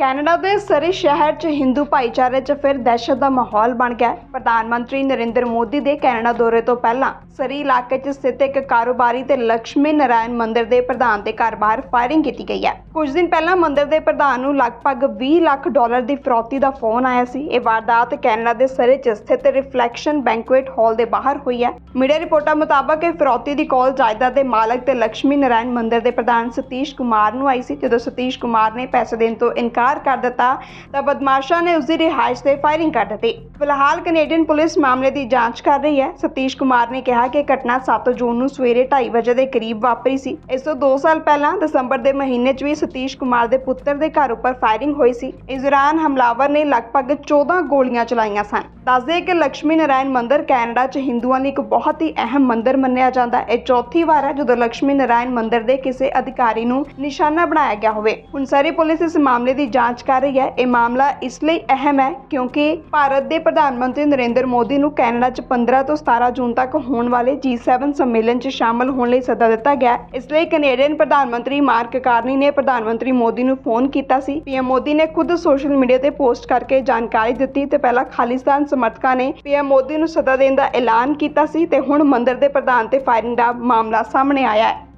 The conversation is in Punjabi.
ਕੈਨੇਡਾ ਦੇ ਸਰੀ ਸ਼ਹਿਰ 'ਚ ਹਿੰਦੂ ਭਾਈਚਾਰੇ 'ਚ ਫਿਰ ਦਹਿਸ਼ਤ ਦਾ ਮਾਹੌਲ ਬਣ ਗਿਆ ਪ੍ਰਧਾਨ ਮੰਤਰੀ ਨਰਿੰਦਰ ਮੋਦੀ ਦੇ ਕੈਨੇਡਾ ਦੌਰੇ ਤੋਂ ਪਹਿਲਾਂ ਸਰੀ ਇਲਾਕੇ 'ਚ ਸਥਿਤ ਇੱਕ ਕਾਰੋਬਾਰੀ ਤੇ ਲਕਸ਼ਮੀ ਨਾਰਾਇਣ ਮੰਦਿਰ ਦੇ ਪ੍ਰਧਾਨ ਦੇ ਘਰ ਬਾਹਰ ਫਾਇਰਿੰਗ ਕੀਤੀ ਗਈ ਹੈ। ਕੁਝ ਦਿਨ ਪਹਿਲਾਂ ਮੰਦਿਰ ਦੇ ਪ੍ਰਧਾਨ ਨੂੰ ਲਗਭਗ 20 ਲੱਖ ਡਾਲਰ ਦੀ ਫਰੌਤੀ ਦਾ ਫੋਨ ਆਇਆ ਸੀ। ਇਹ ਵਾਰਦਾਤ ਕੈਨੇਡਾ ਦੇ ਸਰੀ 'ਚ ਸਥਿਤ ਰਿਫਲੈਕਸ਼ਨ ਬੈਂਕੁਏਟ ਹਾਲ ਦੇ ਬਾਹਰ ਹੋਈ ਹੈ। ਮੀਡੀਆ ਰਿਪੋਰਟਾਂ ਮੁਤਾਬਕ ਇਹ ਫਰੌਤੀ ਦੀ ਕਾਲ ਜਾਇਦਾਦ ਦੇ ਮਾਲਕ ਤੇ ਲਕਸ਼ਮੀ ਨਾਰਾਇਣ ਮੰਦਿਰ ਦੇ ਪ੍ਰਧਾਨ ਸਤੀਸ਼ ਕੁਮਾਰ ਨੂੰ ਆਈ ਸੀ। ਜਦੋਂ ਸਤੀਸ਼ ਕੁਮਾਰ ਨੇ ਪੈਸੇ ਦੇਣ ਤੋਂ ਇਨਕਾਰ ਕਰ ਦਿੱਤਾ, ਤਾਂ ਬਦਮਾਸ਼ਾਂ ਨੇ ਉਸ ਦੀ ਰਿਹਾਇਸ਼ ਤੇ ਫਾਇਰਿੰਗ ਕਰ ਦਿੱਤੀ। ਫਿਲਹਾਲ ਕੈਨੇਡੀਅਨ ਪੁਲਿਸ ਮਾਮਲੇ ਦੀ ਜਾਂਚ ਕਰ ਰਹੀ ਹੈ। ਸਤੀਸ਼ ਕੁਮਾਰ ਨੇ ਕਿਹਾ ਕਿਹਾ ਕਿ ਘਟਨਾ 7 ਜੂਨ ਨੂੰ ਸਵੇਰੇ 2:30 ਵਜੇ ਦੇ ਕਰੀਬ ਵਾਪਰੀ ਸੀ। ਇਸ ਤੋਂ 2 ਸਾਲ ਪਹਿਲਾਂ ਦਸੰਬਰ ਦੇ ਮਹੀਨੇ 'ਚ ਵੀ ਸਤੀਸ਼ ਕੁਮਾਰ ਦੇ ਪੁੱਤਰ ਦੇ ਘਰ ਉੱਪਰ ਫਾਇਰਿੰਗ ਹੋਈ ਸੀ। ਇਸ ਦੌਰਾਨ ਹਮਲਾਵਰ ਨੇ ਲਗਭਗ 14 ਗੋਲੀਆਂ ਚਲਾਈਆਂ ਸਨ। ਦੱਸਦੇ ਕਿ ਲక్ష్ਮੀ ਨਾਰਾਇਣ ਮੰਦਿਰ ਕੈਨੇਡਾ 'ਚ ਹਿੰਦੂਆਂ ਲਈ ਇੱਕ ਬਹੁਤ ਹੀ ਅਹਿਮ ਮੰਦਿਰ ਮੰਨਿਆ ਜਾਂਦਾ ਹੈ। ਇਹ ਚੌਥੀ ਵਾਰ ਹੈ ਜਦੋਂ ਲక్ష్ਮੀ ਨਾਰਾਇਣ ਮੰਦਿਰ ਦੇ ਕਿਸੇ ਅਧਿਕਾਰੀ ਨੂੰ ਨਿਸ਼ਾਨਾ ਬਣਾਇਆ ਗਿਆ ਹੋਵੇ। ਹੁਣ ਸਾਰੀ ਪੁਲਿਸ ਇਸ ਮਾਮਲੇ ਦੀ ਜਾਂਚ ਕਰ ਰਹੀ ਹੈ। ਇਹ ਮਾਮਲਾ ਇਸ ਲਈ ਅਹਿਮ ਹੈ ਕਿਉਂਕਿ ਭਾਰਤ ਦੇ ਪ੍ਰਧਾਨ ਮੰਤਰੀ ਨਰਿੰਦਰ ਮੋਦੀ ਨੂੰ ਕੈਨੇਡਾ 'ਚ 15 ਤੋਂ 17 ਜੂਨ ਤੱਕ ਹੋਣ ਵਾਲੇ G7 ਸੰਮੇਲਨ 'ਚ ਸ਼ਾਮਲ ਹੋਣ ਲਈ ਸੱਦਾ ਦਿੱਤਾ ਗਿਆ। ਇਸ ਲਈ ਕੈਨੇਡੀਅਨ ਪ੍ਰਧਾਨ ਮੰਤਰੀ ਮਾਰਕ ਕਾਰਨੀ ਨੇ ਪ੍ਰਧਾਨ ਮੰਤਰੀ ਮੋਦੀ ਨੂੰ ਫੋਨ ਕੀਤਾ ਸੀ। ਪੀਐਮ ਮੋਦੀ ਨੇ ਖੁਦ ਸੋਸ਼ਲ ਮੀਡੀਆ ਤੇ ਪੋਸਟ ਕਰਕੇ ਜਾਣਕਾਰੀ ਦਿੱਤੀ ਤੇ ਪਹਿਲਾਂ ਖਾਲਿਸਤਾਨ ਸਮਰਥਕਾਂ ਨੇ ਪੀਐਮ ਮੋਦੀ ਨੂੰ ਸੱਦਾ ਦੇਣ ਦਾ ਐਲਾਨ ਕੀਤਾ ਸੀ ਤੇ ਹੁਣ ਮੰਦਰ ਦੇ ਪ੍ਰਧਾਨ ਤੇ ਫਾਇਰਿੰਗ ਦਾ ਮਾਮਲਾ ਸਾਹਮਣੇ ਆਇਆ ਹੈ।